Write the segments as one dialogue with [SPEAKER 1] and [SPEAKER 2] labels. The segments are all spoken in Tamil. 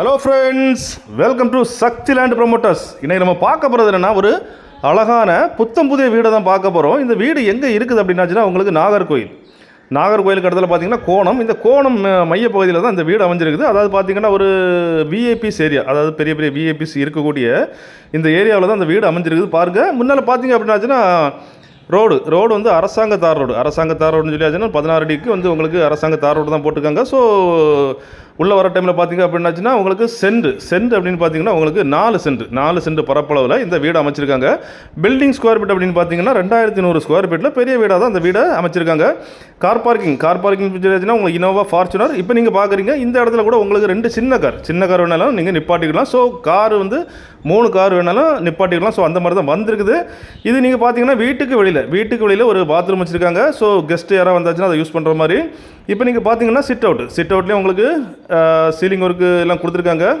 [SPEAKER 1] Hello friends welcome to Sakthi land promoters இன்றைக்கி நம்ம பார்க்க போகிறது என்னென்னா ஒரு அழகான புத்தம் புதிய வீடை தான் பார்க்க போகிறோம் இந்த வீடு எங்கே இருக்குது அப்படின்னாச்சுன்னா உங்களுக்கு நாகர்கோயில் நாகர்கோயிலுக்கு இடத்துல பார்த்தீங்கன்னா கோணம். இந்த கோணம் மையப்பகுதியில் தான் இந்த வீடு அமைஞ்சிருக்குது. அதாவது பார்த்தீங்கன்னா ஒரு விஐபிஸ் ஏரியா அதாவது பெரிய பெரிய விஐபிஸ் இருக்கக்கூடிய இந்த ஏரியாவில் தான் இந்த வீடு அமைஞ்சிருக்குது. பாருங்கள் முன்னால் பார்த்தீங்க அப்படின்னாச்சுன்னா ரோடு ரோடு வந்து அரசாங்க தார் ரோடு. அரசாங்க தார் ரோடுன்னு சொல்லியாச்சுன்னா பதினாறு அடிக்கு வந்து உங்களுக்கு அரசாங்க தார் ரோடு தான் போட்டிருக்காங்க. ஸோ உள்ளே வர டைமில் பார்த்தீங்க அப்படின்னாச்சுன்னா உங்களுக்கு சென்ட் சென்ட் அப்படின்னு பார்த்தீங்கன்னா உங்களுக்கு நாலு சென்ட் நாலு சென்ட் பரப்பளவில் இந்த வீடு அமைச்சிருக்காங்க. பில்டிங் ஸ்கொயர் ஃபீட் அப்படின்னு பார்த்தீங்கன்னா ரெண்டாயிரத்தி நூறு ஸ்கொயர் ஃபீட்டில் பெரிய வீடாக தான் இந்த வீடை அமைச்சிருக்காங்க. கார் பார்க்கிங் கார் பார்க்கிங் சொல்லியாச்சுன்னா உங்களுக்கு இனோவா ஃபார்ச்சுனர் இப்போ நீங்கள் பார்க்குறீங்க இந்த இடத்துல கூட உங்களுக்கு ரெண்டு சின்ன கார் சின்ன கார் வேணாலும் நீங்கள் நிப்பாட்டிக்கலாம் ஸோ கார் வந்து மூணு கார் வேணாலும் நிப்பாட்டிக்கலாம் ஸோ அந்த மாதிரி தான் வந்திருக்குது. இது நீங்கள் பார்த்தீங்கன்னா வீட்டுக்கு வெளியில் வீட்டுக்கு வெளியில் ஒரு பாத்ரூம் வச்சுருக்காங்க. ஸோ கெஸ்ட் யாராவது வந்தாச்சுன்னா அதை யூஸ் பண்ணுற மாதிரி. இப்போ நீங்கள் பார்த்தீங்கன்னா சிட் அவுட் சிட் அவுட்லேயும் உங்களுக்கு சீலிங் ஒர்க்கு எல்லாம் கொடுத்துருக்காங்க.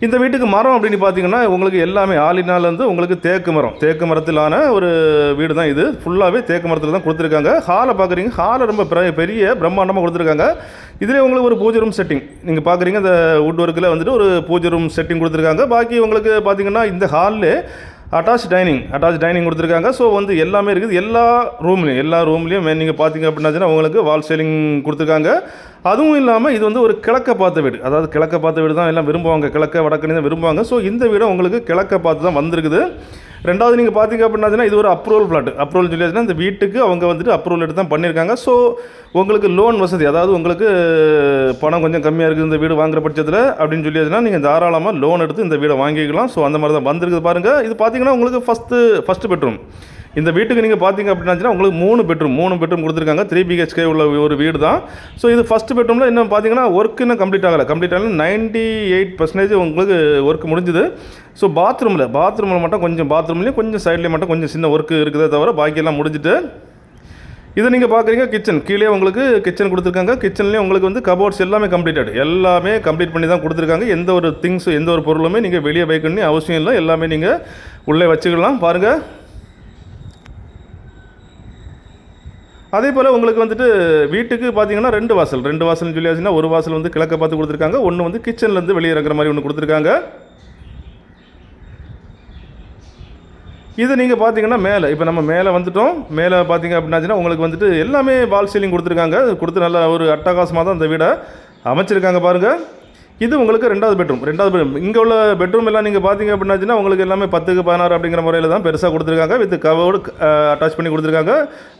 [SPEAKER 1] இந்த வீட்டுக்கு மரம் அப்படின்னு பார்த்தீங்கன்னா உங்களுக்கு எல்லாமே ஆலினாலேருந்து உங்களுக்கு தேக்கு மரம். தேக்கு மரத்திலான ஒரு வீடு தான் இது. ஃபுல்லாகவே தேக்கு மரத்தில் தான் கொடுத்துருக்காங்க. ஹாலை பார்க்குறீங்க ஹாலை ரொம்ப பெரிய- பெரிய பிரம்மாண்டமாக கொடுத்துருக்காங்க. இதிலே உங்களுக்கு ஒரு பூஜை ரூம் செட்டிங் நீங்கள் பார்க்குறீங்க இந்த வுட் ஒர்க்கில் வந்துட்டு ஒரு பூஜை ரூம் செட்டிங் கொடுத்துருக்காங்க. பாக்கி உங்களுக்கு பார்த்தீங்கன்னா இந்த ஹாலில் அட்டாச் டைனிங் அட்டாச் டைனிங் கொடுத்துருக்காங்க. ஸோ வந்து எல்லாமே இருக்குது. எல்லா ரூம்லையும் எல்லா ரூம்லேயும் நீங்கள் பார்த்தீங்க அப்படின்னாச்சுன்னா உங்களுக்கு வால் சீலிங் கொடுத்துருக்காங்க. அதுவும் இல்லாமல் இது வந்து ஒரு கிழக்க பார்த்த வீடு. அதாவது கிழக்க பார்த்த வீடு தான் எல்லாம் விரும்புவாங்க. கிழக்க வடக்குன்னு தான் விரும்புவாங்க. ஸோ இந்த வீடு உங்களுக்கு கிழக்க பார்த்து தான் வந்திருக்குது. ரெண்டாவது நீங்கள் பார்த்தீங்க அப்படின்னா இது ஒரு அப்ரூவல் ஃப்ளாட் அப்ரூவல் சொல்லியாச்சுன்னா இந்த வீட்டுக்கு அவங்க வந்துட்டு அப்ரூவல் எடுத்து தான் பண்ணியிருக்காங்க. ஸோ உங்களுக்கு லோன் வசதி அதாவது உங்களுக்கு பணம் கொஞ்சம் கம்மியாக இருக்குது இந்த வீடு வாங்குற பட்சத்தில் அப்படின்னு சொல்லியாச்சுன்னா நீங்கள் தாராளமாக லோன் எடுத்து இந்த வீடை வாங்கிக்கலாம். ஸோ அந்த மாதிரி தான் வந்திருக்குது பாருங்கள் இது பார்த்தீங்கன்னா உங்களுக்கு ஃபஸ்ட்டு ஃபஸ்ட்டு பெட்ரூம் இந்த வீட்டுக்கு நீங்கள் பார்த்தீங்க அப்படின்னா உங்களுக்கு மூணு பெட்ரூம் மூணு பெட்ரூம் கொடுத்துருக்காங்க. த்ரீ பிஹெச்கே உள்ள ஒரு வீடு தான் ஸோ இது ஃபஸ்ட் பெட்ரூமில் இன்னும் பார்த்தீங்கன்னா ஒர்க் இன்னும் கம்ப்ளீட் ஆகலை. கம்ப்ளீட் ஆகலை. நைன்ட்டி எயிட் பர்சன்டேஜ் உங்களுக்கு ஒர்க் முடிஞ்சுது. ஸோ பாத்ரூமில் பாத்ரூமில் மட்டும் கொஞ்சம் பாத்ரூம்லேயும் கொஞ்சம் சைட்லேயும் மட்டும் கொஞ்சம் சின்ன ஒர்க்கு இருக்குதே தவிர பாக்கியெல்லாம் முடிஞ்சுட்டு இதை நீங்கள் பார்க்குறீங்க கிச்சன் கீழே உங்களுக்கு கிச்சன் கொடுத்துருக்காங்க. கிச்சன்லேயும் உங்களுக்கு வந்து கபோர்ட்ஸ் எல்லாமே கம்ப்ளீட்டட் எல்லாமே கம்ப்ளீட் பண்ணி தான் கொடுத்துருக்காங்க. எந்த ஒரு திங்ஸும் எந்த ஒரு பொருளுமே நீங்கள் வெளியே வைக்கணும்னு அவசியம் இல்லை. எல்லாமே நீங்கள் உள்ளே வச்சுக்கலாம். பாருங்கள் அதே போல் உங்களுக்கு வந்துட்டு வீட்டுக்கு பார்த்தீங்கன்னா ரெண்டு வாசல் ரெண்டு வாசல்னு சொல்லியாச்சுன்னா ஒரு வாசல் வந்து கிழக்க பார்த்து கொடுத்துருக்காங்க ஒன்று வந்து கிச்சன்லேருந்து வெளியே இறங்குற மாதிரி ஒன்று கொடுத்துருக்காங்க. இது நீங்கள் பார்த்தீங்கன்னா மேலே இப்போ நம்ம மேலே வந்துட்டோம். மேலே பார்த்தீங்க அப்படின்னாச்சுன்னா உங்களுக்கு வந்துட்டு எல்லாமே வால் சீலிங் கொடுத்துருக்காங்க. கொடுத்து நல்லா ஒரு அட்டகாசமாக தான் இந்த வீடை அமைச்சிருக்காங்க பாருங்கள் இது உங்களுக்கு ரெண்டாவது பெட்ரூம் ரெண்டாவது பெட்ரூம் இங்கே உள்ள பெட்ரூம் எல்லாம் நீங்கள் பார்த்தீங்க அப்படின்னாச்சுன்னா உங்களுக்கு எல்லாமே பத்துக்கு பதினாறு அப்படிங்கிற முறையில் தான் பெருசாக கொடுத்துருக்காங்க. வித் கவோடு அட்டாச் பண்ணி கொடுத்துருக்காங்க.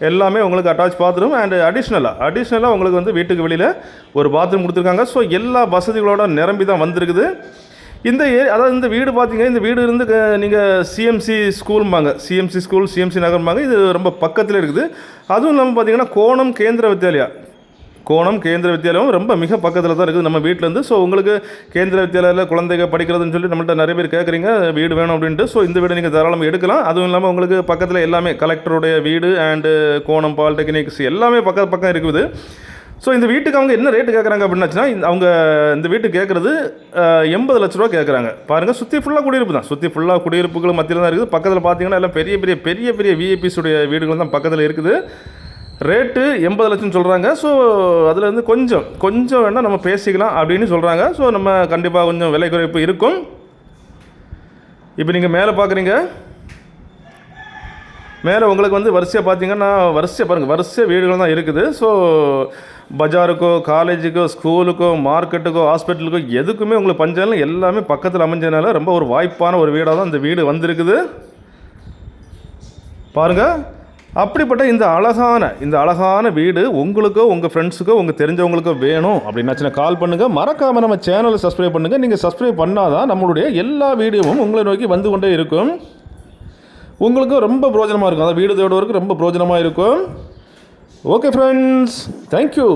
[SPEAKER 1] எல்லாமே உங்களுக்கு அட்டாச் பாத்ரூம் அண்ட் அடிஷ்னலாக அடிஷ்னலாக உங்களுக்கு வந்து வீட்டுக்கு வெளியில் ஒரு பாத்ரூம் கொடுத்துருக்காங்க. ஸோ எல்லா வசதிகளோட நிரம்பி தான் வந்திருக்குது. இந்த ஏ அதாவது இந்த வீடு பார்த்தீங்க இந்த வீடு இருந்து நீங்கள் சிஎம்சி ஸ்கூல்பாங்க சிஎம்சி ஸ்கூல் சிஎம்சி நகர்பாங்க இது ரொம்ப பக்கத்தில் இருக்குது. அதுவும் இல்லாமல் பார்த்தீங்கன்னா கோணம் கேந்திர வித்யாலயா. கோணம் கேந்திர வித்தியாலயம் ரொம்ப மிக பக்கத்தில் தான் இருக்குது நம்ம வீட்டிலேருந்து ஸோ உங்களுக்கு கேந்திர வித்யாலயில் குழந்தைங்க படிக்கிறதுன்னு சொல்லி நம்மள்ட்ட நிறைய பேர் கேட்குறீங்க வீடு வேணும் அப்படின்ட்டு. ஸோ இந்த வீடு நீங்கள் தாராளம் எடுக்கலாம். அதுவும் இல்லாமல் உங்களுக்கு பக்கத்தில் எல்லாமே கலெக்டருடைய வீடு அண்டு கோணம் பாலிடெக்னிக்ஸ் எல்லாமே பக்கம் பக்கம் இருக்குது. ஸோ இந்த வீட்டுக்கு அவங்க என்ன ரேட்டு கேட்குறாங்க அப்படின்னாச்சுன்னா இந்த அவங்க இந்த வீட்டு கேட்குறது எண்பது லட்ச ரூபா கேட்குறாங்க பாருங்கள் சுற்றி ஃபுல்லாக குடியிருப்பு தான். சுற்றி ஃபுல்லாக குடியிருப்புகள் மத்தியில் தான் இருக்குது. பக்கத்தில் பார்த்தீங்கன்னா எல்லாம் பெரிய பெரிய பெரிய பெரிய விஐபிஸுடைய வீடுகள் தான் பக்கத்தில் இருக்குது. ரேட்டு எண்பது லட்சம் சொல்கிறாங்க ஸோ அதில் இருந்து கொஞ்சம் கொஞ்சம் வேணால் நம்ம பேசிக்கலாம் அப்படின்னு சொல்கிறாங்க ஸோ நம்ம கண்டிப்பாக கொஞ்சம் விலை குறைப்பு இருக்கும். இப்போ நீங்கள் மேலே பார்க்குறீங்க மேலே உங்களுக்கு வந்து வரிசையாக பார்த்தீங்கன்னா வரிசையாக பாருங்கள் வரிசையாக வீடுகள் தான் இருக்குது. ஸோ பஜாருக்கோ காலேஜுக்கோ ஸ்கூலுக்கோ மார்க்கெட்டுக்கோ ஹாஸ்பிட்டலுக்கோ எதுக்குமே உங்களுக்கு பஞ்சாயம் எல்லாமே பக்கத்தில் அமைஞ்சதுனால ரொம்ப ஒரு வாய்ப்பான ஒரு வீடாக தான் இந்த வீடு வந்திருக்குது. பாருங்கள் அப்படிப்பட்ட இந்த அழகான இந்த அழகான வீடு உங்களுக்கோ உங்கள் ஃப்ரெண்ட்ஸுக்கோ உங்கள் தெரிஞ்சவங்களுக்கோ வேணும் அப்படின்னாச்சுன்னா கால் பண்ணுங்கள் மறக்காமல் நம்ம சேனலை சப்ஸ்கிரைப் பண்ணுங்கள் நீங்கள் சப்ஸ்கிரைப் பண்ணாதான் நம்மளுடைய எல்லா வீடியோவும் உங்களை நோக்கி வந்து கொண்டே இருக்கும். உங்களுக்கும் ரொம்ப பிரோஜனமாக இருக்கும். அதாவது வீடு தேடுவதற்கு ரொம்ப பிரோஜனமாக இருக்கும். Okay friends thank you